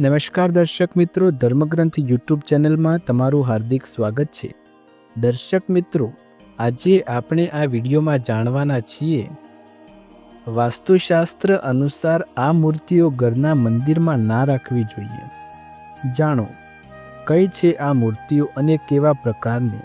નમસ્કાર દર્શક મિત્રો, ધર્મગ્રંથ યુટ્યુબ ચેનલમાં તમારું હાર્દિક સ્વાગત છે. દર્શક મિત્રો, આજે આપણે આ વિડીયોમાં જાણવાના છીએ, વાસ્તુશાસ્ત્ર અનુસાર આ મૂર્તિઓ ઘરના મંદિરમાં ના રાખવી જોઈએ. જાણો, કઈ છે આ મૂર્તિઓ અને કેવા પ્રકારની?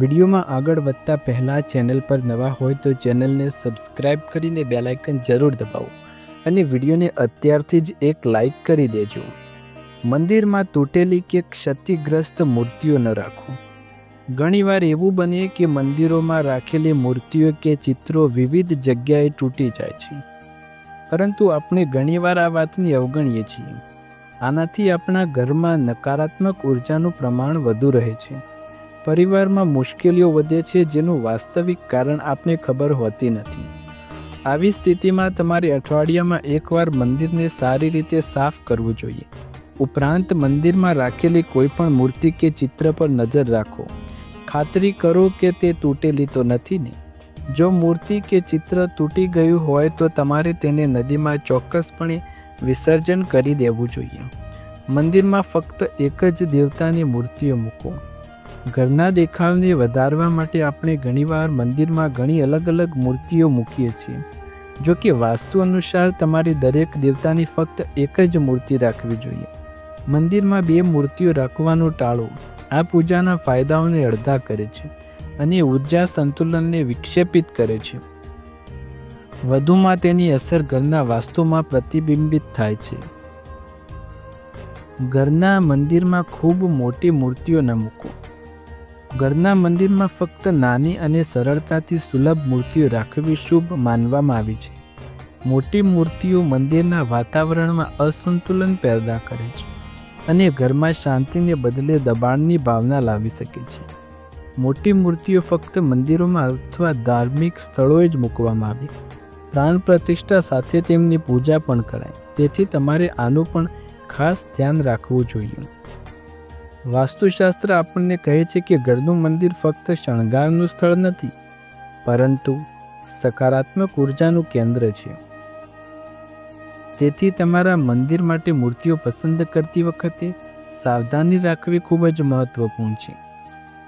વિડીયોમાં આગળ વધતા પહેલાં ચેનલ પર નવા હોય તો ચેનલને સબસ્ક્રાઇબ કરીને બેલાઇકન જરૂર દબાવો. અને વિડીયોને અત્યારથી જ એક લાઈક કરી દેજો. મંદિરમાં તૂટેલી કે ક્ષતિગ્રસ્ત મૂર્તિઓ ન રાખો. ઘણીવાર એવું બને કે મંદિરોમાં રાખેલી મૂર્તિઓ કે ચિત્રો વિવિધ જગ્યાએ તૂટી જાય છે. પરંતુ આપણે ઘણીવાર આ વાતની અવગણીએ છીએ. આનાથી આપણા ઘરમાં નકારાત્મક ઉર્જાનું પ્રમાણ વધુ રહે છે. પરિવારમાં મુશ્કેલીઓ વધે છે જેનું વાસ્તવિક કારણ આપને ખબર હોતી નથી. આવી સ્થિતિમાં તમારે અઠવાડિયામાં એકવાર મંદિરને સારી રીતે સાફ કરવું જોઈએ. ઉપરાંત મંદિરમાં રાખેલી કોઈપણ મૂર્તિ કે ચિત્ર પર નજર રાખો. ખાતરી કરો કે તે તૂટેલી તો નથી ને. જો મૂર્તિ કે ચિત્ર તૂટી ગયું હોય તો તમારે તેને નદીમાં ચોક્કસપણે વિસર્જન કરી દેવું જોઈએ. મંદિરમાં ફક્ત એક જ દેવતાની મૂર્તિઓ મૂકો. ઘરના દેખાવને વધારવા માટે આપણે ઘણીવાર મંદિરમાં ઘણી અલગ અલગ મૂર્તિઓ મૂકીએ છીએ. જો કે વાસ્તુ અનુસાર તમારી દરેક દેવતાની ફક્ત એક જ મૂર્તિ રાખવી જોઈએ. મંદિરમાં બે મૂર્તિઓ રાખવાનું ટાળો આ પૂજાના ફાયદાઓને અડધા કરે છે અને ઊર્જા સંતુલનને વિક્ષેપિત કરે છે. વધુમાં તેની અસર ઘરના વાસ્તુમાં પ્રતિબિંબિત થાય છે. ઘરના મંદિરમાં ખૂબ મોટી મૂર્તિઓ ન મૂકો. ઘરના મંદિરમાં ફક્ત નાની અને સરળતાથી સુલભ મૂર્તિઓ રાખવી શુભ માનવામાં આવી છે. મોટી મૂર્તિઓ મંદિરના વાતાવરણમાં અસંતુલન પેદા કરે છે અને ઘરમાં શાંતિને બદલે દબાણની ભાવના લાવી શકે છે. મોટી મૂર્તિઓ ફક્ત મંદિરોમાં અથવા ધાર્મિક સ્થળોએ જ મૂકવામાં આવી. પ્રાણ પ્રતિષ્ઠા સાથે તેમની પૂજા પણ કરાય. તેથી તમારે આનું પણ ખાસ ધ્યાન રાખવું જોઈએ. વાસ્તુશાસ્ત્ર આપણને કહે છે કે ઘરનું મંદિર ફક્ત શણગારનું સ્થળ નથી, પરંતુ સકારાત્મક ઉર્જાનું કેન્દ્ર છે. તેથી તમારા મંદિર માટે મૂર્તિઓ પસંદ કરતી વખતે સાવધાની રાખવી ખૂબ જ મહત્વપૂર્ણ છે.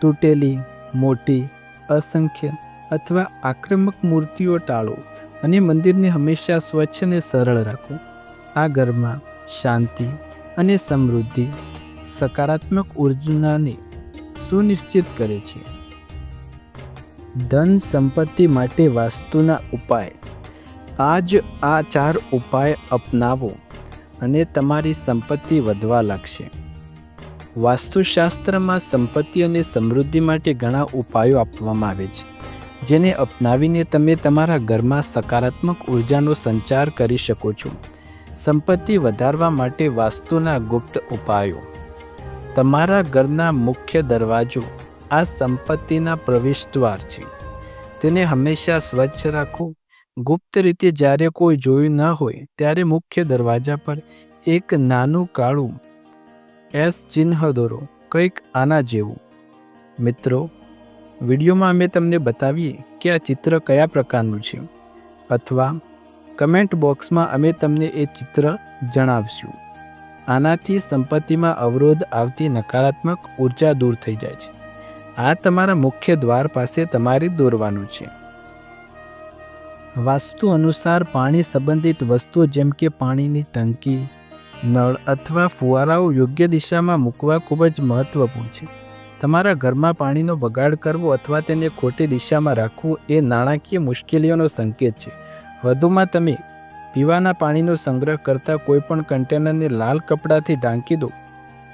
તૂટેલી, મોટી, અસંખ્ય અથવા આક્રમક મૂર્તિઓ ટાળો અને મંદિરને હંમેશા સ્વચ્છ અને સરળ રાખો. આ ઘરમાં શાંતિ અને સમૃદ્ધિ સકારાત્મક ઉર્જાને સુનિશ્ચિત કરે છે. ધન સંપત્તિ માટે વાસ્તુના ઉપાય. આજ આ ચાર ઉપાય અપનાવો અને તમારી સંપત્તિ વધવા લાગશે. વાસ્તુશાસ્ત્રમાં સંપત્તિ અને સમૃદ્ધિ માટે ઘણા ઉપાયો આપવામાં આવે છે, જેને અપનાવીને તમે તમારા ઘરમાં સકારાત્મક ઉર્જાનો સંચાર કરી શકો છો. સંપત્તિ વધારવા માટે વાસ્તુના ગુપ્ત ઉપાયો. તમારા ઘરના મુખ્ય દરવાજો આ સંપત્તિના પ્રવેશદ્વાર છે. તેને હંમેશા સ્વચ્છ રાખો. ગુપ્ત રીતે જ્યારે કોઈ જોયું ન હોય, ત્યારે મુખ્ય દરવાજા પર એક નાનું કાળું એસ ચિહ્ન દોરો, કંઈક આના જેવું. મિત્રો, વિડીયોમાં અમે તમને બતાવીએ કે આ ચિત્ર કયા પ્રકારનું છે. અથવા કમેન્ટ બોક્સમાં અમે તમને એ ચિત્ર જણાવશું. આનાથી સંપત્તિમાં અવરોધ આવતી નકારાત્મક ઊર્જા દૂર થઈ જાય છે. આ તમારા મુખ્ય દ્વાર પાસે તમારે દોરવાનું છે. વાસ્તુ અનુસાર પાણી સંબંધિત વસ્તુઓ જેમ કે પાણીની ટંકી, નળ અથવા ફુવારાઓ યોગ્ય દિશામાં મૂકવા ખૂબ જ મહત્વપૂર્ણ છે. તમારા ઘરમાં પાણીનો બગાડ કરવો અથવા તેને ખોટી દિશામાં રાખવું એ નાણાકીય મુશ્કેલીઓનો સંકેત છે. વધુમાં તમે પીવાના પાણીનો સંગ્રહ કરતા કોઈપણ કન્ટેનરને લાલ કપડાથી ઢાંકી દો,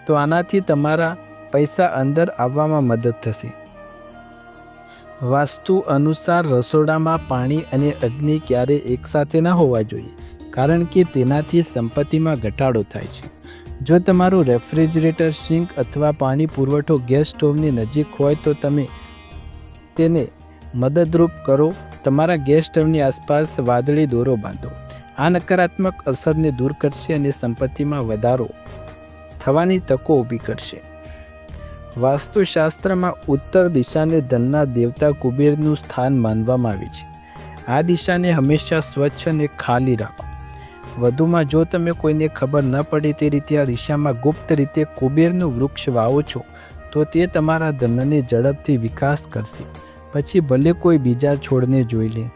તો આનાથી તમારા પૈસા અંદર આવવામાં મદદ થશે. વાસ્તુ અનુસાર રસોડામાં પાણી અને અગ્નિ ક્યારે એકસાથે ન હોવા જોઈએ, કારણ કે તેનાથી સંપત્તિમાં ઘટાડો થાય છે. જો તમારું રેફ્રિજરેટર, સિંક અથવા પાણી પુરવઠો ગેસ સ્ટોવની નજીક હોય તો તમે તેને મદદરૂપ કરો. તમારા ગેસ સ્ટવની આસપાસ વાદળી દોરો બાંધો. આ નકારાત્મક અસરને દૂર કરશે અને સંપત્તિમાં વધારો થવાની તકો ઊભી કરશે. વાસ્તુશાસ્ત્રમાં ઉત્તર દિશાને ધનના દેવતા કુબેરનું સ્થાન માનવામાં આવે છે. આ દિશાને હંમેશા સ્વચ્છ અને ખાલી રાખો. વધુમાં જો તમે કોઈને ખબર ન પડે તે રીતે આ દિશામાં ગુપ્ત રીતે કુબેરનું વૃક્ષ વાવો છો, તો તે તમારા ધનને ઝડપથી વિકાસ કરશે. પછી ભલે કોઈ બીજા છોડને જોઈ લે.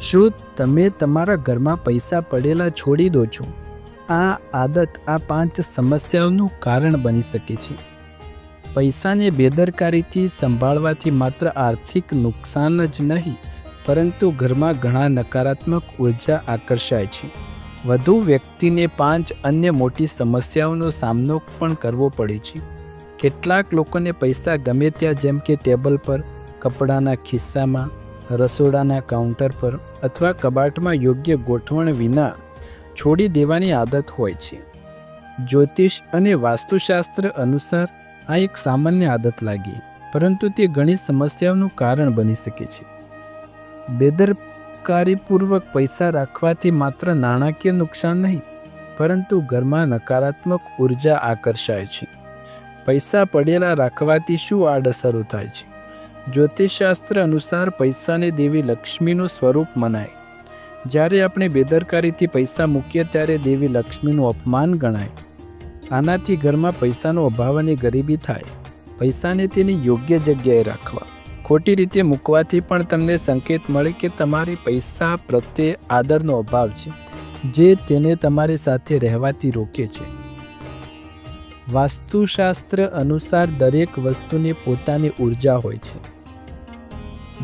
શું તમે તમારા ઘરમાં પૈસા પડેલા છોડી દો છો? આ આદત આ પાંચ સમસ્યાઓનું કારણ બની શકે છે. પૈસાને બેદરકારીથી સંભાળવાથી માત્ર આર્થિક નુકસાન જ નહીં, પરંતુ ઘરમાં ઘણા નકારાત્મક ઊર્જા આકર્ષાય છે. વધુ વ્યક્તિને પાંચ અન્ય મોટી સમસ્યાઓનો સામનો પણ કરવો પડે છે. કેટલાક લોકોને પૈસા ગમે ત્યાં, જેમ કે ટેબલ પર, કપડાના ખિસ્સામાં રસોડાના કાઉન્ટર પર અથવા કબાટમાં યોગ્ય ગોઠવણ વિના છોડી દેવાની આદત હોય છે. જ્યોતિષ અને વાસ્તુશાસ્ત્ર અનુસાર આ એક સામાન્ય આદત લાગી, પરંતુ તે ઘણી સમસ્યાઓનું કારણ બની શકે છે. બેદરકારીપૂર્વક પૈસા રાખવાથી માત્ર નાણાકીય નુકસાન નહીં, પરંતુ ઘરમાં નકારાત્મક ઊર્જા આકર્ષાય છે. પૈસા પડેલા રાખવાથી શું આડઅસરો થાય છે? જ્યોતિષશાસ્ત્ર અનુસાર પૈસાને દેવી લક્ષ્મીનું સ્વરૂપ મનાય. જ્યારે આપણે બેદરકારીથી પૈસા મૂકીએ ત્યારે દેવી લક્ષ્મીનું અપમાન ગણાય. આનાથી ઘરમાં પૈસાનો અભાવ અને ગરીબી થાય. પૈસાને તેની યોગ્ય જગ્યાએ રાખવા. ખોટી રીતે મૂકવાથી પણ તમને સંકેત મળે કે તમારી પૈસા પ્રત્યે આદરનો અભાવ છે, જે તેને તમારી સાથે રહેવાથી રોકે છે. વાસ્તુશાસ્ત્ર અનુસાર દરેક વસ્તુની પોતાની ઊર્જા હોય છે.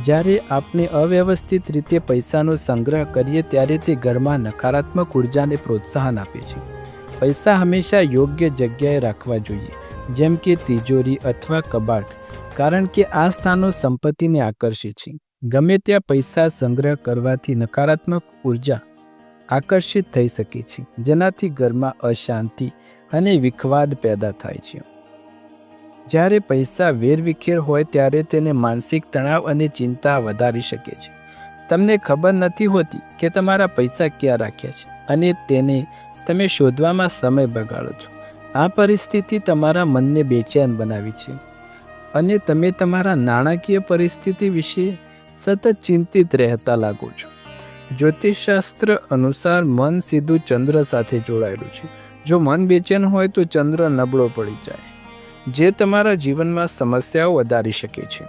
જ્યારે આપણે અવ્યવસ્થિત રીતે પૈસાનો સંગ્રહ કરીએ ત્યારે તે ઘરમાં નકારાત્મક ઉર્જાને પ્રોત્સાહન આપે છે. પૈસા હંમેશા યોગ્ય જગ્યાએ રાખવા જોઈએ, જેમ કે તિજોરી અથવા કબાટ, કારણ કે આ સ્થાનો સંપત્તિને આકર્ષે છે. ગમે ત્યાં પૈસા સંગ્રહ કરવાથી નકારાત્મક ઊર્જા આકર્ષિત થઈ શકે છે, જેનાથી ઘરમાં અશાંતિ અને વિખવાદ પેદા થાય છે. જ્યારે પૈસા વેરવિખેર હોય ત્યારે તેને માનસિક તણાવ અને ચિંતા વધારી શકે છે. તમને ખબર નથી હોતી કે તમારા પૈસા ક્યાં રાખ્યા છે અને તેને તમે શોધવામાં સમય બગાડો છો. આ પરિસ્થિતિ તમારા મનને બેચેન બનાવી છે અને તમે તમારા નાણાકીય પરિસ્થિતિ વિશે સતત ચિંતિત રહેતા લાગો છો. જ્યોતિષશાસ્ત્ર અનુસાર મન સીધું ચંદ્ર સાથે જોડાયેલું છે. જો મન બેચેન હોય તો ચંદ્ર નબળો પડી જાય. જે તમારા જીવનમાં સમસ્યાઓ વધારી શકે છે.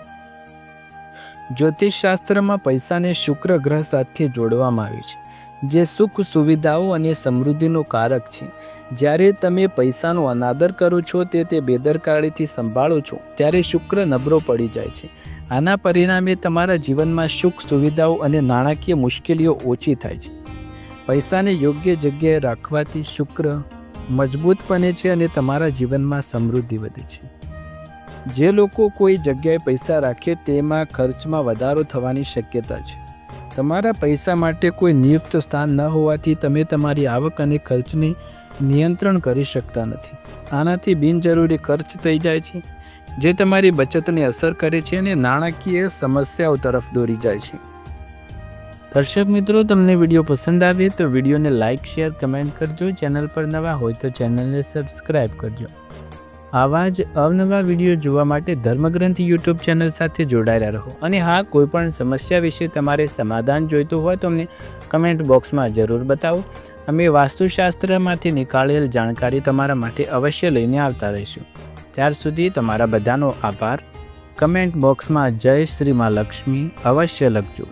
જ્યોતિષશાસ્ત્રમાં પૈસાને શુક્ર ગ્રહ સાથે જોડવામાં આવ્યું છે, જે સુખ સુવિધાઓ અને સમૃદ્ધિનો કારક છે. જ્યારે તમે પૈસાનો અનાદર કરો છો તે તે બેદરકારીથી સંભાળો છો, ત્યારે શુક્ર નબળો પડી જાય છે. આના પરિણામે તમારા જીવનમાં સુખ સુવિધાઓ અને નાણાકીય મુશ્કેલીઓ ઓછી થાય છે. પૈસાને યોગ્ય જગ્યાએ રાખવાથી શુક્ર મજબૂત બને છે અને તમારા જીવનમાં સમૃદ્ધિ વધે છે. જે લોકો કોઈ જગ્યાએ પૈસા રાખે તેમાં ખર્ચમાં વધારો થવાની શક્યતા છે. તમારા પૈસા માટે કોઈ નિયુક્ત સ્થાન ન હોવાથી તમે તમારી આવક અને ખર્ચને નિયંત્રણ કરી શકતા નથી. આનાથી બિનજરૂરી ખર્ચ થઈ જાય છે, જે તમારી બચતને અસર કરે છે અને નાણાકીય સમસ્યાઓ તરફ દોરી જાય છે. દર્શક મિત્રો, તમને વીડિયો પસંદ આવે તો વિડીયોને લાઇક શેર, કમેન્ટ કરજો. ચેનલ પર નવા હોય તો ચેનલને સબસ્ક્રાઇબ કરજો. આવા જ અવનવા વીડિયો જોવા માટે ધર્મગ્રંથ યુટ્યુબ ચેનલ સાથે જોડાયેલા રહો. અને હા, કોઈપણ સમસ્યા વિશે તમારે સમાધાન જોઈતું હોય તો અમને કમેન્ટ બોક્સમાં જરૂર બતાવો. અમે વાસ્તુશાસ્ત્રમાંથી નીકાળેલ જાણકારી તમારા માટે અવશ્ય લઈને આવતા રહીશું. ત્યાર સુધી તમારા બધાનો આભાર. કમેન્ટ બોક્સમાં જય શ્રી મા લક્ષ્મી. અવશ્ય લખજો.